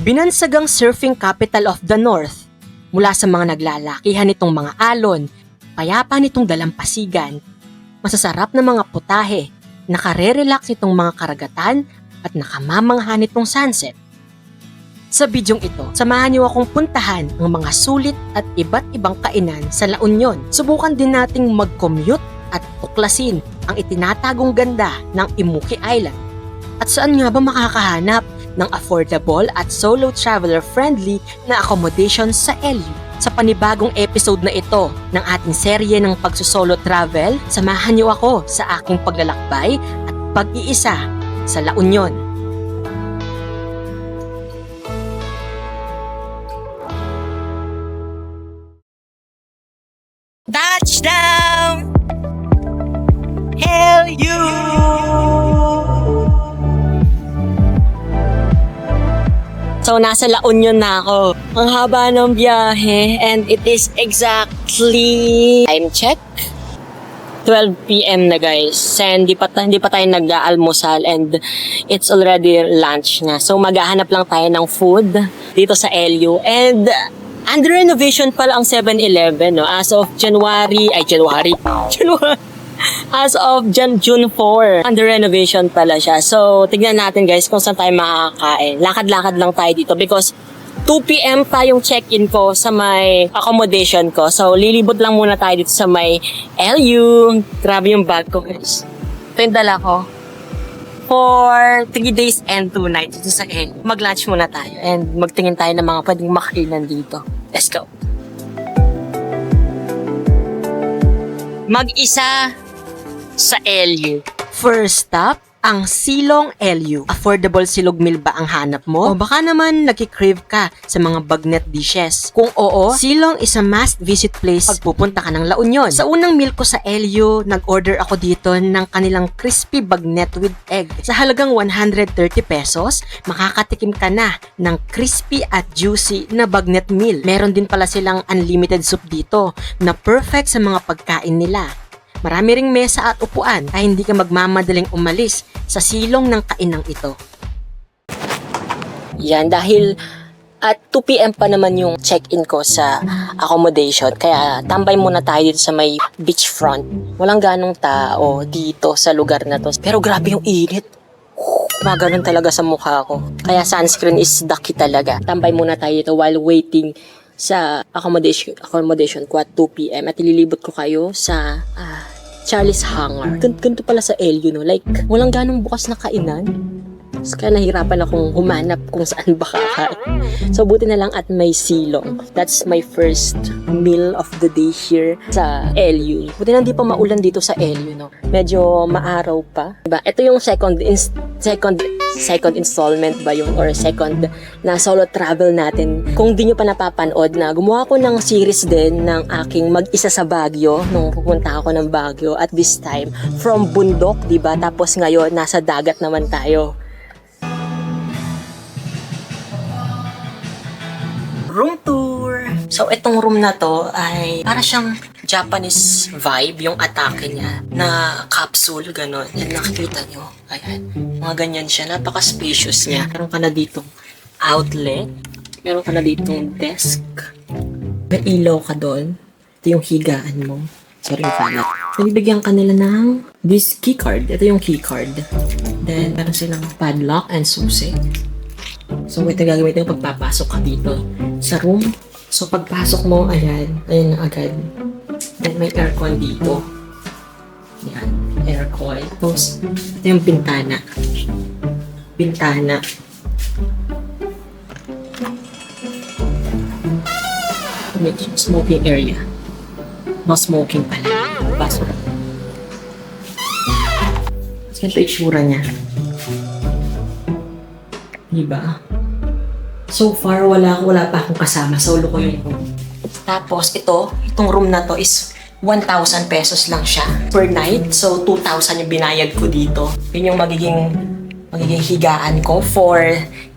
Binansagang surfing capital of the North mula sa mga naglalakihan nitong mga alon, payapa nitong dalampasigan, masasarap na mga putahe, nakare-relax nitong mga karagatan at nakamamangha nitong sunset. Sa bidyong ito, samahan niyo akong puntahan ang mga sulit at iba't ibang kainan sa La Union. Subukan din nating mag-commute at tuklasin ang itinatagong ganda ng Imuki Island. At saan nga ba makakahanap ng affordable at solo traveler friendly na accommodation sa LU? Sa panibagong episode na ito ng ating serye ng pagsusolo travel, samahan niyo ako sa aking paglalakbay at pag-iisa sa La Union. Touchdown! Hell you! So, nasa La Union na ako. Ang haba ng biyahe and it is exactly... Time check? 12 p.m. na guys. And hindi pa, hindi pa tayo nag-aalmusal and it's already lunch na. So maghahanap lang tayo ng food dito sa LU. And under renovation pala ang 7-Eleven no? as of January, ay January, January, as of Jan June 4. Under renovation pala siya. So tignan natin guys kung saan tayo makakain. Lakad-lakad lang tayo dito because 2 p.m. pa yung check-in ko sa may accommodation ko. So, lilibot lang muna tayo dito sa may LU. Grabe yung bag ko, guys. Ito yung dala ko. For 3 days and 2 nights dito sa LU. Mag-lunch muna tayo and magtingin tayo ng mga pwedeng makainan dito. Let's go. Mag-isa sa LU. First stop, ang Silong LU. Affordable silog meal ba ang hanap mo? O baka naman nagkikrave ka sa mga bagnet dishes? Kung oo, Silong is a must visit place pag pupunta ka ng La Union. Sa unang meal ko sa LU, nag-order ako dito ng kanilang crispy bagnet with egg. Sa halagang 130 pesos, makakatikim ka na ng crispy at juicy na bagnet meal. Meron din pala silang unlimited soup dito na perfect sa mga pagkain nila. Marami ring mesa at upuan ay hindi ka magmamadaling umalis sa silong ng kainang ito. Yan, dahil at 2 p.m. pa naman yung check-in ko sa accommodation. Kaya tambay muna tayo dito sa may beachfront. Walang ganong tao dito sa lugar na to. Pero grabe yung init. Maganon talaga sa mukha ko. Kaya sunscreen is key talaga. Tambay muna tayo dito while waiting sa accommodation, accommodation ko at 2 p.m. At ililibot ko kayo sa ah, Charlie's Hangar. Gan ganito pala sa LU, no? Like, walang ganong bukas na kainan. So, kaya nahirapan akong humanap kung saan ba kakain. So, buti na lang at may silong. That's my first meal of the day here sa LU. Buti na hindi pa maulan dito sa LU, no? Medyo maaraw pa. Diba? Ito yung second, ins- second, second installment ba yun? Or second na solo travel natin. Kung di nyo pa napapanood na, gumawa ko ng series din ng aking mag-isa sa Baguio nung pupunta ako ng Baguio at this time from bundok, di ba? Tapos ngayon, nasa dagat naman tayo. So, itong room na to ay para siyang Japanese vibe yung atake niya na capsule, gano'n. Yan, nakikita nyo. Ayan. Mga ganyan siya. Napaka-spacious niya. Meron ka na ditong outlet. Meron ka na ditong desk. May ilaw ka doon. Ito yung higaan mo. Sorry, fanat. Nabibigyan ka nila ng this key card. Ito yung key card. Then, meron silang padlock and susi. So, ito gagamitin mo pagpapasok ka dito sa room. So, pagpasok mo, ayan, ayan na agad. Then, may aircon dito. Yan, aircon. Tapos, ito yung. Bintana. May smoking area. No smoking pala. Pasok. Ganito yung itsura niya. Diba? So far, wala, wala pa akong kasama. Solo ko yung room. Tapos, ito, itong room na to is 1,000 pesos lang siya per night. So, 2,000 yung binayad ko dito. Yun yung magiging magiging higaan ko for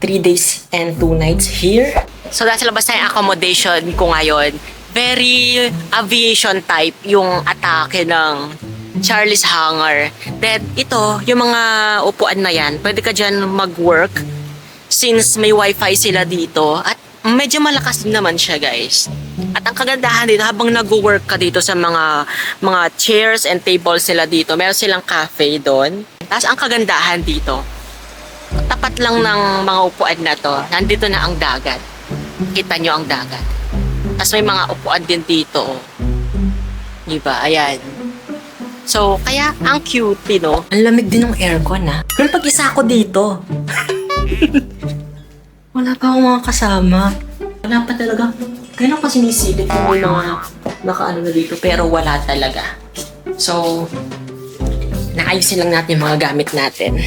3 days and 2 nights here. So, nasa labas na yung accommodation ko ngayon. Very aviation type yung atake ng Charlie's Hangar. Then, ito, yung mga upuan na yan, pwede ka dyan mag-work since may wifi sila dito at medyo malakas din naman siya guys. At ang kagandahan dito habang nag-work ka dito sa mga mga chairs and tables sila dito, meron silang cafe doon. Tapos ang kagandahan dito, tapat lang ng mga upuan na to, nandito na ang dagat. Kita nyo ang dagat. Tapos may mga upuan din dito. Oh. Diba? Ayan. So, kaya ang cute, no? Ang lamig din ng aircon, ha? Pero pag isa ako dito, wala pa akong mga kasama. Wala pa talaga. Kaya pa sinisilip kung may mga nakaano na dito, pero wala talaga. So, naayusin lang natin yung mga gamit natin.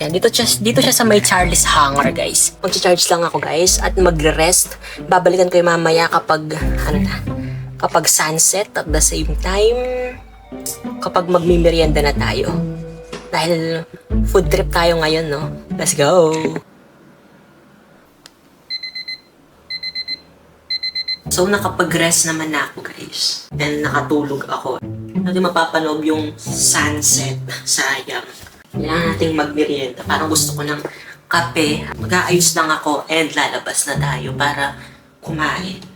Yan, dito siya, dito siya sa may Charlie's Hangar, guys. Mag-charge lang ako, guys, at magre-rest. Babalikan ko yung mamaya kapag, ano na, kapag sunset at the same time, kapag magmimerienda na tayo. Dahil food trip tayo ngayon, no? Let's go! So, nakapag-rest naman na ako, guys. And nakatulog ako. Natin mapapanood yung sunset. Sayang. Kailangan nating magmerienda. Parang gusto ko ng kape. Mag-aayos lang ako and lalabas na tayo para kumain.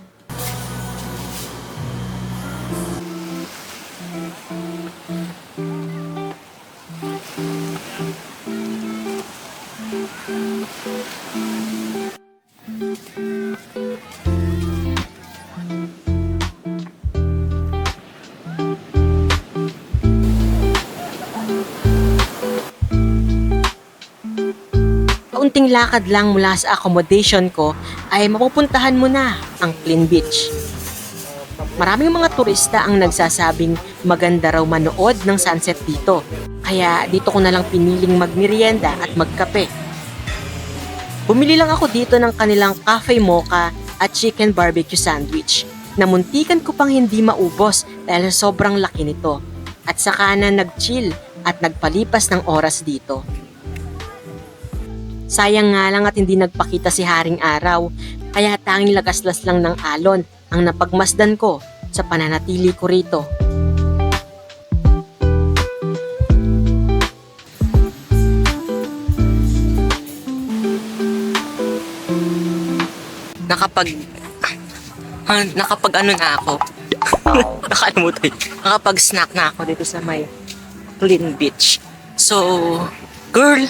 Kaunting lakad lang mula sa accommodation ko ay mapupuntahan mo na ang Clean Beach. Maraming mga turista ang nagsasabing maganda raw manood ng sunset dito. Kaya dito ko na lang piniling magmerienda at magkape. Bumili lang ako dito ng kanilang cafe mocha at chicken barbecue sandwich. Namuntikan ko pang hindi maubos dahil sobrang laki nito. At saka na nag-chill at nagpalipas ng oras dito. Sayang nga lang at hindi nagpakita si Haring Araw, kaya tanging lagaslas lang ng alon ang napagmasdan ko sa pananatili ko rito. Nakapag... Ah, nakapag ano na ako. Nakalimutan. Nakapag snack na ako dito sa may Clean Beach. So, girl,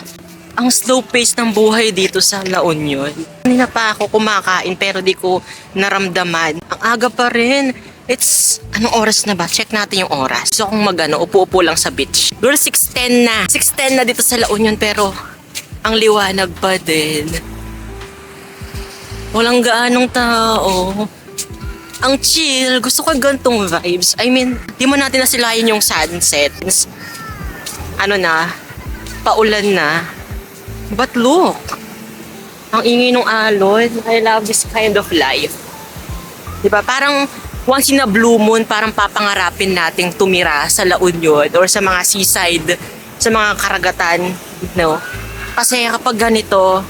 ang slow pace ng buhay dito sa La Union. Kanina pa ako kumakain pero di ko naramdaman. Ang aga pa rin. It's, anong oras na ba? Check natin yung oras. So kung magano, upo-upo lang sa beach. Girl, 6.10 na. 6.10 na dito sa La Union pero ang liwanag pa din. Walang gaanong tao. Ang chill. Gusto ko gantong vibes. I mean, di mo natin nasilayan yung sunset. Ano na, paulan na. But look, ang ingay ng alon. I love this kind of life. Di ba? Parang once in a blue moon, parang papangarapin nating tumira sa La Union or sa mga seaside, sa mga karagatan, no? Kasi kapag ganito,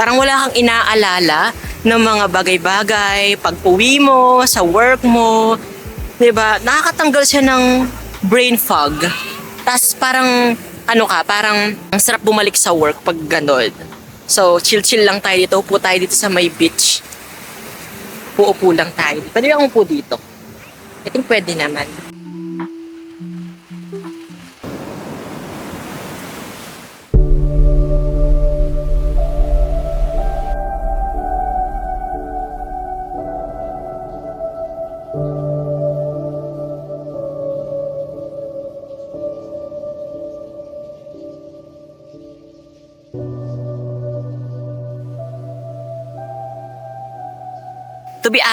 parang wala kang inaalala ng mga bagay-bagay, pag-uwi mo, sa work mo, ba? Nakakatanggal siya ng brain fog. Tapos parang ano ka, parang ang sarap bumalik sa work pag ganun. So, chill-chill lang tayo dito. Upo tayo dito sa may beach. Uupo lang tayo. Pwede ba umupo dito? I think pwede naman.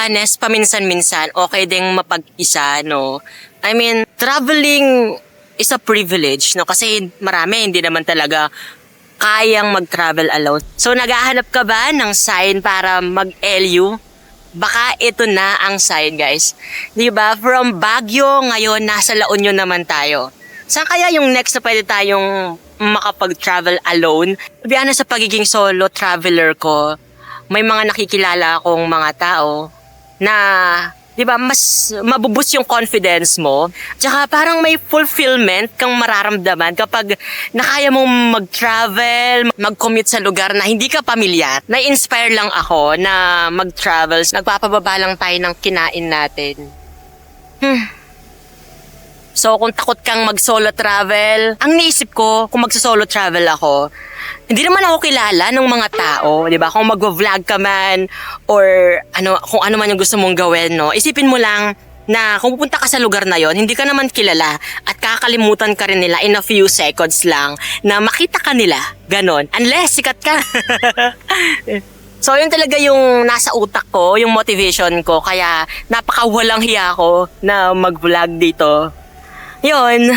Honest, paminsan-minsan, okay ding mapag-isa, no? I mean, traveling is a privilege, no? Kasi marami, hindi naman talaga kayang mag-travel alone. So, naghahanap ka ba ng sign para mag-LU? Baka ito na ang sign, guys. Di ba? From Baguio, ngayon, nasa La Union naman tayo. Saan kaya yung next na pwede tayong makapag-travel alone? Be honest, sa pagiging solo traveler ko, may mga nakikilala akong mga tao na di ba, mas mabubus yung confidence mo. Tsaka parang may fulfillment kang mararamdaman kapag nakaya mong mag-travel, mag-commute sa lugar na hindi ka pamilyar. Na-inspire lang ako na mag-travel. Nagpapababa lang tayo ng kinain natin. Hmm. So kung takot kang mag-solo travel, ang naisip ko kung magsa-solo travel ako, hindi naman ako kilala ng mga tao, 'di ba? Kung mag-vlog ka man or ano kung ano man yung gusto mong gawin, no. Isipin mo lang na kung pupunta ka sa lugar na yon, hindi ka naman kilala at kakalimutan ka rin nila in a few seconds lang na makita ka nila. Ganon. Unless sikat ka. So, yun talaga yung nasa utak ko, yung motivation ko. Kaya, napakawalang hiya ko na mag-vlog dito. Yun.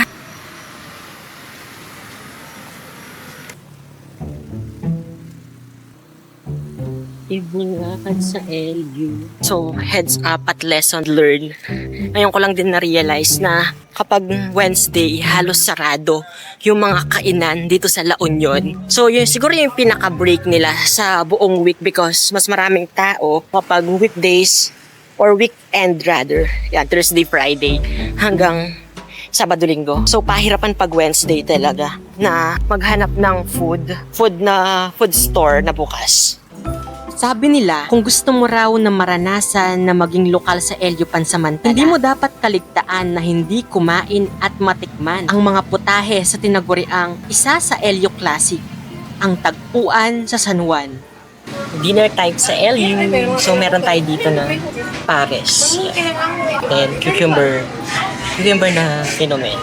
Ibulakad sa LU. So, heads up at lesson learned. Ngayon ko lang din na-realize na kapag Wednesday, halos sarado yung mga kainan dito sa La Union. So, yun siguro yung pinaka-break nila sa buong week because mas maraming tao kapag weekdays or weekend rather. Yan, Thursday, Friday hanggang Sabado Linggo. So pahirapan pag Wednesday talaga na maghanap ng food, food na food store na bukas. Sabi nila, kung gusto mo raw na maranasan na maging lokal sa Elyo Pansamantala, hindi mo dapat kaligtaan na hindi kumain at matikman ang mga putahe sa tinaguriang isa sa Elyo Classic, ang tagpuan sa San Juan. Dinner type sa LU. So meron tayo dito na pares. And cucumber. Cucumber na finomen.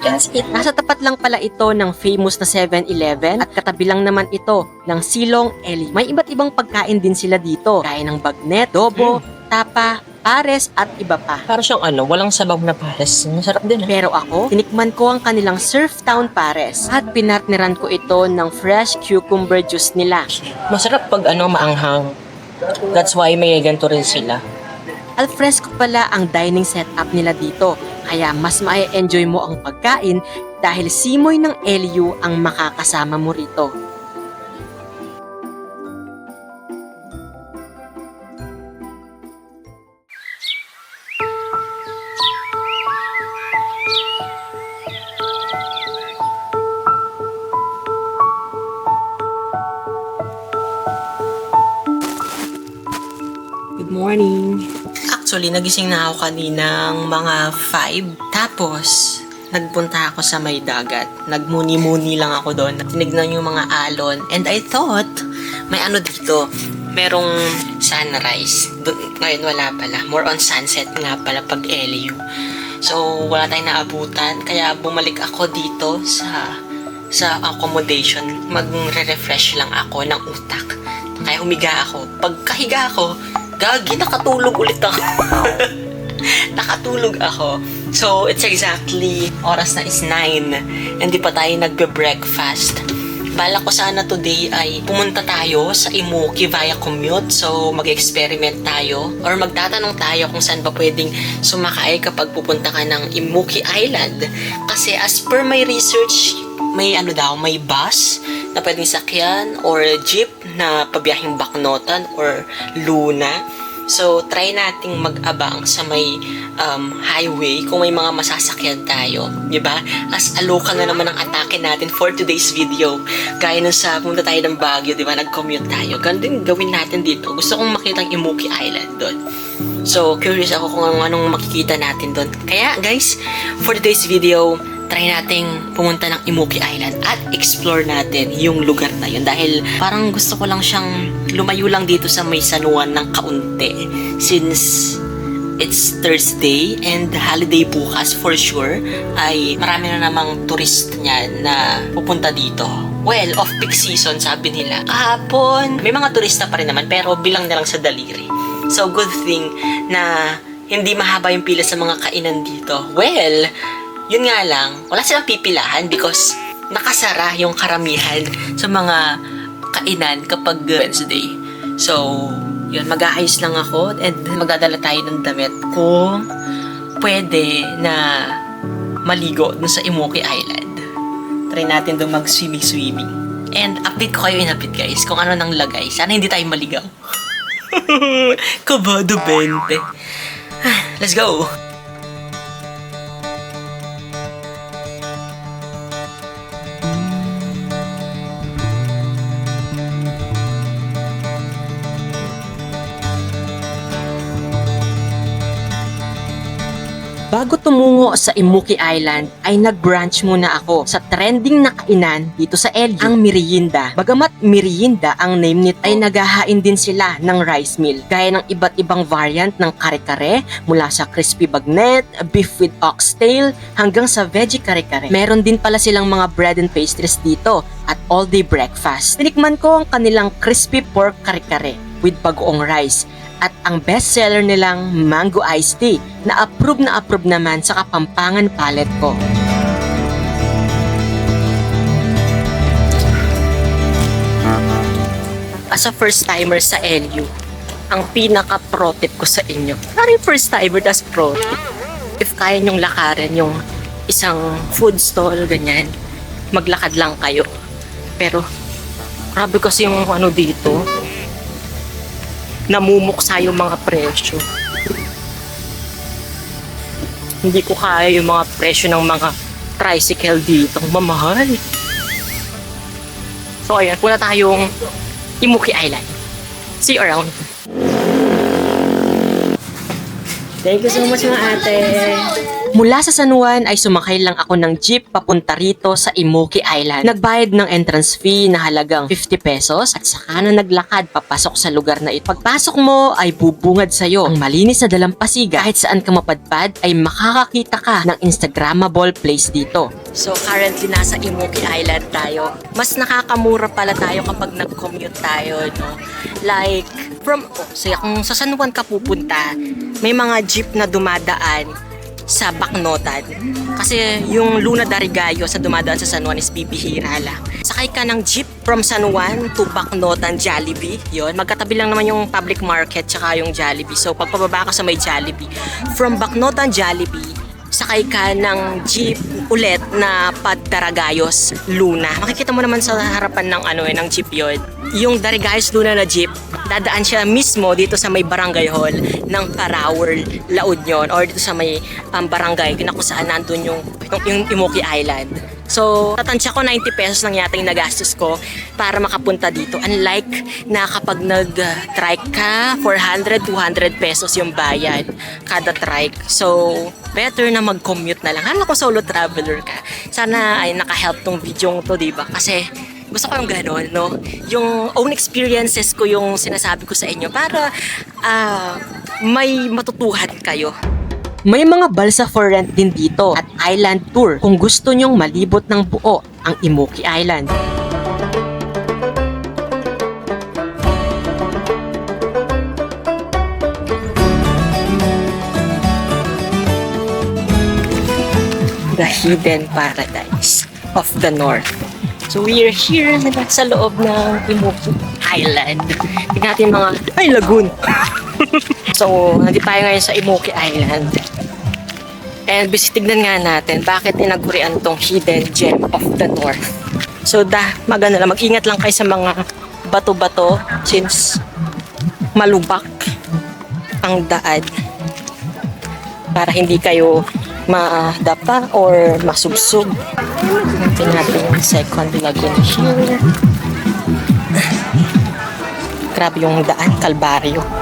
That's it. Nasa tapat lang pala ito ng famous na 7-Eleven at katabi lang naman ito ng Silong Eli. May iba't ibang pagkain din sila dito. Kaya ng bagnet, dobo, tapa, pares at iba pa. Para siyang ano, walang sabaw na pares. Masarap din. ah. Pero ako, tinikman ko ang kanilang Surf Town Pares at pinartneran ko ito ng fresh cucumber juice nila. Masarap pag ano, maanghang. That's why may ganito rin sila. Alfresco pala ang dining setup nila dito. Kaya mas ma-enjoy mo ang pagkain dahil simoy ng LU ang makakasama mo rito. Nagising na ako kaninang mga 5. Tapos, nagpunta ako sa may dagat. Nagmuni-muni lang ako doon. Tinignan yung mga alon. And I thought, may ano dito. Merong sunrise. Doon, ngayon wala pala. More on sunset nga pala pag LU. So, wala tayong naabutan. Kaya bumalik ako dito sa sa accommodation. Magre-refresh lang ako ng utak. Kaya humiga ako. Pagkahiga ako, gagi, nakatulog ulit ako. nakatulog ako. So, it's exactly, oras na is 9. Hindi pa tayo nagbe-breakfast. Bala ko sana today ay pumunta tayo sa Imuki via commute. So, mag-experiment tayo or magtatanong tayo kung saan ba pwedeng sumakay kapag pupunta ka ng Imuki Island. Kasi as per my research, may ano daw, may bus na pwedeng sakyan or jeep na pabiyahing Baknotan or Luna. So, try nating mag-abang sa may um, highway kung may mga masasakyan tayo. ba? As a na naman ang atake natin for today's video. Gaya nung sa pumunta tayo ng Baguio, di ba? Nag-commute tayo. Ganun din gawin natin dito. Gusto kong makita ang Imuki Island doon. So, curious ako kung anong makikita natin doon. Kaya, guys, for today's video, try nating pumunta ng Imuki Island at explore natin yung lugar na yun dahil parang gusto ko lang siyang lumayo lang dito sa may sanuan ng kaunti since it's Thursday and holiday bukas for sure ay marami na namang turist niya na pupunta dito. Well, off-peak season sabi nila. Kahapon, may mga turista pa rin naman pero bilang na lang sa daliri. So good thing na hindi mahaba yung pila sa mga kainan dito. Well, yun nga lang, wala silang pipilahan because nakasara yung karamihan sa mga kainan kapag Wednesday. So, yun, mag-aayos lang ako and magdadala tayo ng damit kung pwede na maligo dun sa Imoki Island. Try natin doon mag-swimming-swimming. And update ko kayo in update guys kung ano nang lagay. Sana hindi tayo maligaw. Kabado 20. Let's go! Bago tumungo sa Imuki Island ay nag-branch muna ako sa trending na kainan dito sa LU, ang merienda. Bagamat merienda ang name nito ay naghahain din sila ng rice meal gaya ng iba't ibang variant ng kare-kare mula sa crispy bagnet, beef with oxtail hanggang sa veggie kare-kare. Meron din pala silang mga bread and pastries dito at all-day breakfast. Tinikman ko ang kanilang crispy pork kare-kare with bagoong rice at ang bestseller nilang mango iced tea na approve na approve naman sa Kapampangan palette ko. As a first timer sa LU, ang pinaka pro tip ko sa inyo. Sorry first timer, das pro tip. If kaya nyong lakarin yung isang food stall, ganyan, maglakad lang kayo. Pero, grabe kasi yung ano dito, namumuksa yung mga presyo. Hindi ko kaya yung mga presyo ng mga tricycle dito. Mamahal. So ayan, punta tayong Imuki Island. See you around. Thank you so much mga ate. Mula sa San Juan ay sumakay lang ako ng jeep papunta rito sa Imuki Island. Nagbayad ng entrance fee na halagang 50 pesos at saka na naglakad papasok sa lugar na ito. Pagpasok mo ay bubungad sa'yo ang malinis na dalampasiga. Kahit saan ka mapadpad ay makakakita ka ng Instagrammable place dito. So currently nasa Imuki Island tayo. Mas nakakamura pala tayo kapag nag-commute tayo, no? Like, from, oh, so kung sa San Juan ka pupunta, may mga jeep na dumadaan sa Baknotan. Kasi yung Luna Darigayo sa dumadaan sa San Juan is bibihira lang. Sakay ka ng jeep from San Juan to Baknotan Jollibee. Yon, magkatabi lang naman yung public market tsaka yung Jollibee. So pagpababa ka sa may Jollibee, from Baknotan Jollibee, sakay ka ng jeep ulit na Padaragayos Luna. Makikita mo naman sa harapan ng ano eh, ng jeep yon. Yung Darigayos Luna na jeep, dadaan siya mismo dito sa may barangay hall ng Parawer, La Union or dito sa may um, barangay kung saan nandun yung, yung, yung Imoki Island. So, tatansya ko 90 pesos lang yata yung nagastos ko para makapunta dito. Unlike na kapag nag-trike ka, 400, 200 pesos yung bayad kada trike. So, better na mag-commute na lang. Hala ko solo traveler ka. Sana ay naka-help tong video to, di ba? Kasi gusto ko yung gano'n, no? Yung own experiences ko yung sinasabi ko sa inyo para ah, may matutuhan kayo. May mga balsa for rent din dito at island tour kung gusto nyong malibot ng buo ang Imoki Island. The Hidden Paradise of the North. So we are here sa loob ng Imoki Island. Tingnan natin mga... Ay, lagoon! so, nandito tayo ngayon sa Imoki Island. And bis tignan nga natin bakit tinagurian tong hidden gem of the north. So da, magano lang, mag-ingat lang kayo sa mga bato-bato since malubak ang daan para hindi kayo madapa or masubsob. Tingnan natin yung second lagoon here. Grabe yung daan, kalbaryo.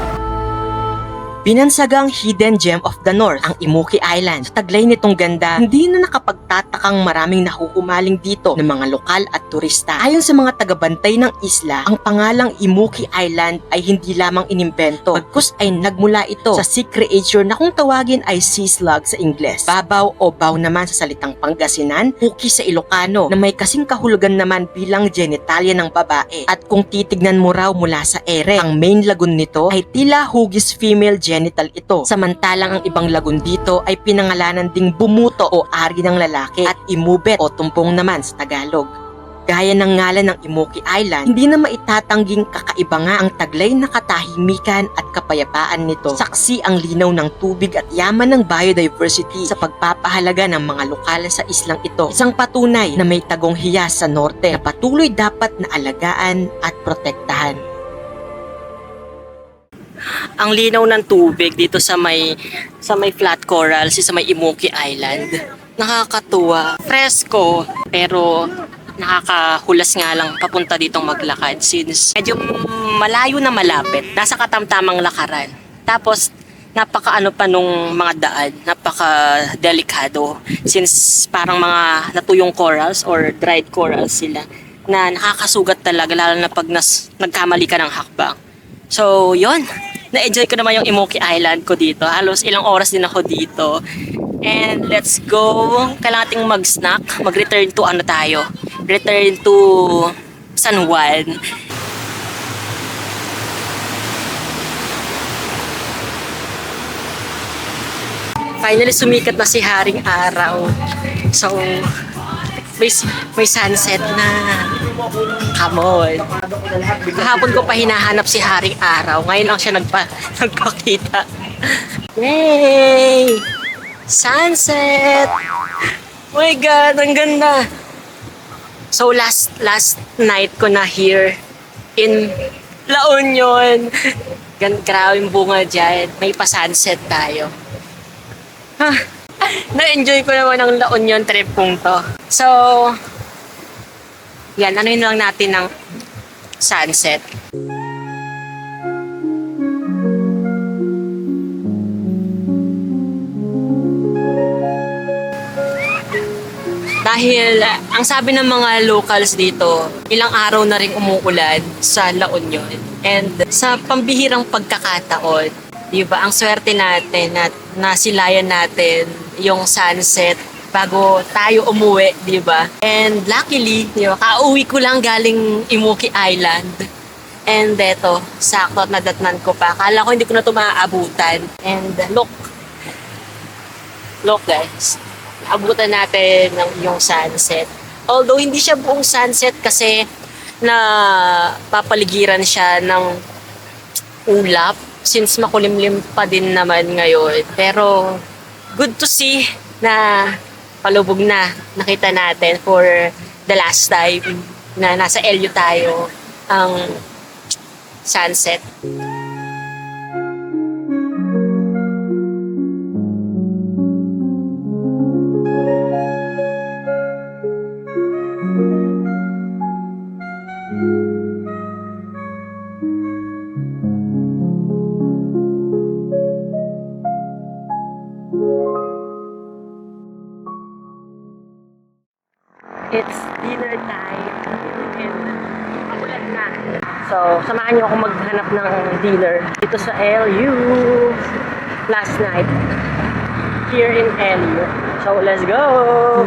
Binansagang hidden gem of the north ang Imuki Island. Sa taglay nitong ganda, hindi na nakapagtatakang maraming nahuhumaling dito ng mga lokal at turista. Ayon sa mga tagabantay ng isla, ang pangalang Imuki Island ay hindi lamang inimbento. Pagkus ay nagmula ito sa sea creature na kung tawagin ay sea slug sa Ingles. Babaw o baw naman sa salitang Pangasinan, puki sa Ilocano na may kasing kahulugan naman bilang genitalia ng babae. At kung titignan mo raw mula sa ere, ang main lagoon nito ay tila hugis female genital ito. Samantalang ang ibang lagoon dito ay pinangalanan ding bumuto o ari ng lalaki at imubet o tumpong naman sa Tagalog. Gaya ng ngalan ng Imoki Island, hindi na maitatangging kakaiba nga ang taglay na katahimikan at kapayapaan nito. Saksi ang linaw ng tubig at yaman ng biodiversity sa pagpapahalaga ng mga lokal sa islang ito. Isang patunay na may tagong hiyas sa norte na patuloy dapat na alagaan at protektahan. Ang linaw ng tubig dito sa may sa may flat coral, sa may Imuki Island. Nakakatuwa. Fresco, pero nakakahulas nga lang papunta ditong maglakad since medyo malayo na malapit. Nasa katamtamang lakaran. Tapos, napaka ano pa nung mga daan, napaka delikado since parang mga natuyong corals or dried corals sila na nakakasugat talaga lalo na pag nas, nagkamali ka ng hakbang. So, yon Na-enjoy ko naman yung Imoki Island ko dito. Halos ilang oras din ako dito. And let's go. Kailangan nating mag-snack. Mag-return to ano tayo. Return to San Juan. Finally, sumikat na si Haring Araw. So, may, may sunset na. Come on. Kahapon ko pa hinahanap si Haring Araw. Ngayon lang siya nagpa, nagpakita. Yay! Sunset! Oh my God, ang ganda. So last last night ko na here in La Union. Gan grabe yung bunga dyan. May pa-sunset tayo. Ah, na-enjoy ko naman ang La Union trip kong to. So, yan, ano yun lang natin ng sunset. Dahil ah, ang sabi ng mga locals dito, ilang araw na rin umuulan sa La Union. And sa pambihirang pagkakataon, di ba, ang swerte natin na nasilayan natin yung sunset bago tayo umuwi, di ba? And luckily, di ba, kauwi ko lang galing Imuki Island. And eto, sakto at nadatnan ko pa. Akala ko hindi ko na ito maaabutan. And look, look guys, abutan natin ng yung sunset. Although hindi siya buong sunset kasi na papaligiran siya ng ulap since makulimlim pa din naman ngayon. Pero good to see na palubog na nakita natin for the last time na nasa LU tayo ang sunset. Dinner dito sa LU last night here in LU. So, let's go!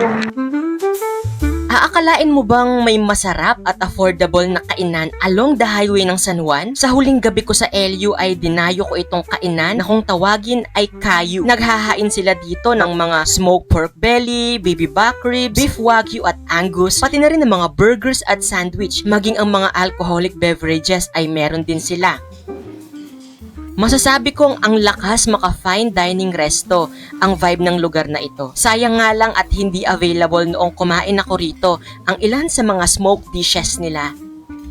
Aakalain mo bang may masarap at affordable na kainan along the highway ng San Juan? Sa huling gabi ko sa LU ay dinayo ko itong kainan na kung tawagin ay kayu. Naghahain sila dito ng mga smoked pork belly, baby back ribs, beef wagyu at angus, pati na rin ng mga burgers at sandwich. Maging ang mga alcoholic beverages ay meron din sila. Masasabi kong ang lakas maka fine dining resto ang vibe ng lugar na ito. Sayang nga lang at hindi available noong kumain ako rito ang ilan sa mga smoked dishes nila.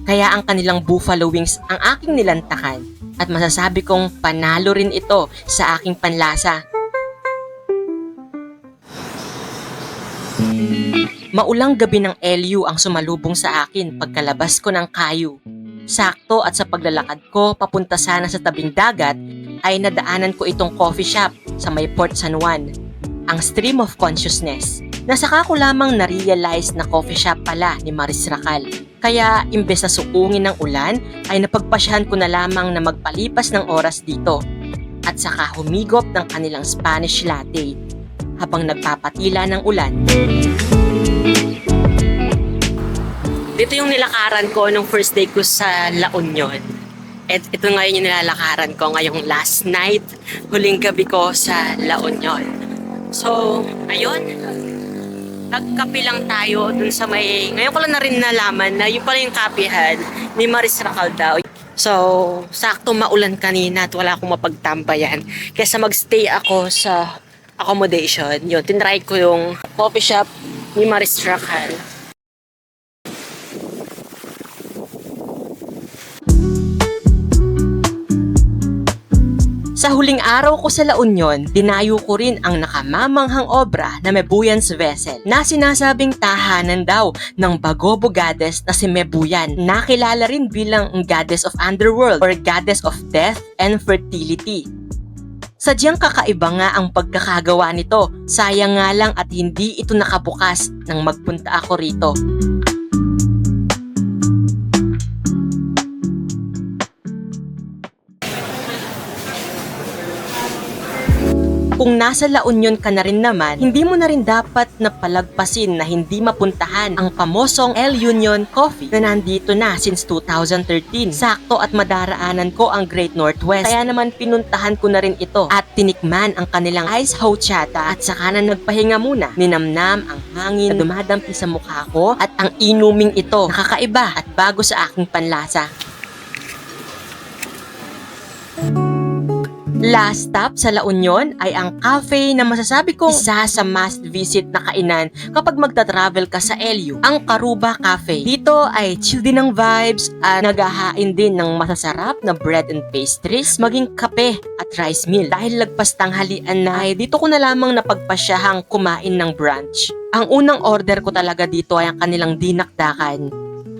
Kaya ang kanilang buffalo wings ang aking nilantakan at masasabi kong panalo rin ito sa aking panlasa. Maulang gabi ng LU ang sumalubong sa akin pagkalabas ko ng kayu. Sakto at sa paglalakad ko papunta sana sa tabing dagat ay nadaanan ko itong coffee shop sa may Port San Juan. Ang stream of consciousness. Nasaka ko lamang na-realize na coffee shop pala ni Maris Racal. Kaya imbes na suungin ng ulan ay napagpasyahan ko na lamang na magpalipas ng oras dito at saka humigop ng kanilang Spanish latte habang nagpapatila ng ulan. Dito yung nilakaran ko nung first day ko sa La Union. At ito ngayon yung nilalakaran ko ngayong last night, huling gabi ko sa La Union. So, ayun. Nagkape lang tayo dun sa may... Ngayon ko lang na rin nalaman na yun pala yung kapihan ni Maris Racal daw. So, sakto maulan kanina at wala akong mapagtambayan. Kesa magstay ako sa accommodation. Yun, tinry ko yung coffee shop ni Maris Racal. Sa huling araw ko sa La Union, dinayo ko rin ang nakamamanghang obra na Mebuyans Vessel na sinasabing tahanan daw ng Bagobo goddess na si Mebuyan. Nakilala rin bilang ang goddess of underworld or goddess of death and fertility. Sadyang kakaiba nga ang pagkakagawa nito. Sayang nga lang at hindi ito nakabukas nang magpunta ako rito. Kung nasa La Union ka na rin naman, hindi mo na rin dapat na palagpasin na hindi mapuntahan ang pamosong El Union Coffee na nandito na since 2013. Sakto at madaraanan ko ang Great Northwest. Kaya naman pinuntahan ko na rin ito at tinikman ang kanilang ice hochata at saka na nagpahinga muna. Ninamnam ang hangin na dumadampi sa mukha ko at ang inuming ito nakakaiba at bago sa aking panlasa. Last stop sa La Union ay ang cafe na masasabi kong isa sa must visit na kainan kapag magta-travel ka sa LU, ang Karuba Cafe. Dito ay chill din ng vibes at naghahain din ng masasarap na bread and pastries, maging kape at rice meal. Dahil lagpas tanghalian na ay dito ko na lamang napagpasyahang kumain ng brunch. Ang unang order ko talaga dito ay ang kanilang dinakdakan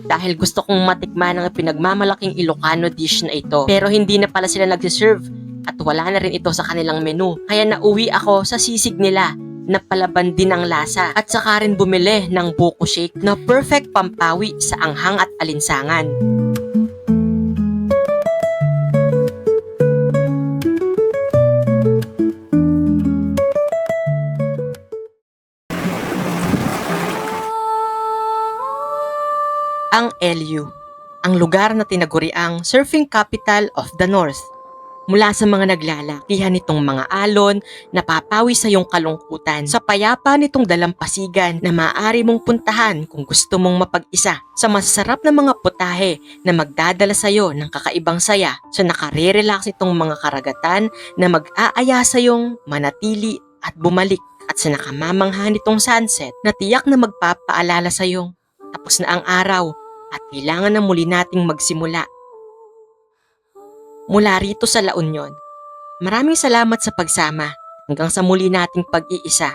dahil gusto kong matikman ang pinagmamalaking Ilocano dish na ito. Pero hindi na pala sila nagsiserve at wala na rin ito sa kanilang menu. Kaya nauwi ako sa sisig nila na palaban din ang lasa at saka rin bumili ng buko shake na perfect pampawi sa anghang at alinsangan. Ang LU, ang lugar na tinaguriang surfing capital of the North. Mula sa mga naglalakihan nitong mga alon, napapawi sa iyong kalungkutan. Sa payapa nitong dalampasigan na maaari mong puntahan kung gusto mong mapag-isa sa masasarap na mga putahe na magdadala sa iyo ng kakaibang saya. Sa nakare-relax nitong mga karagatan na mag-aaya sa iyong manatili at bumalik. At sa nakamamangha nitong sunset na tiyak na magpapaalala sa iyong tapos na ang araw at kailangan na muli nating magsimula mula rito sa La Union. Maraming salamat sa pagsama. Hanggang sa muli nating pag-iisa.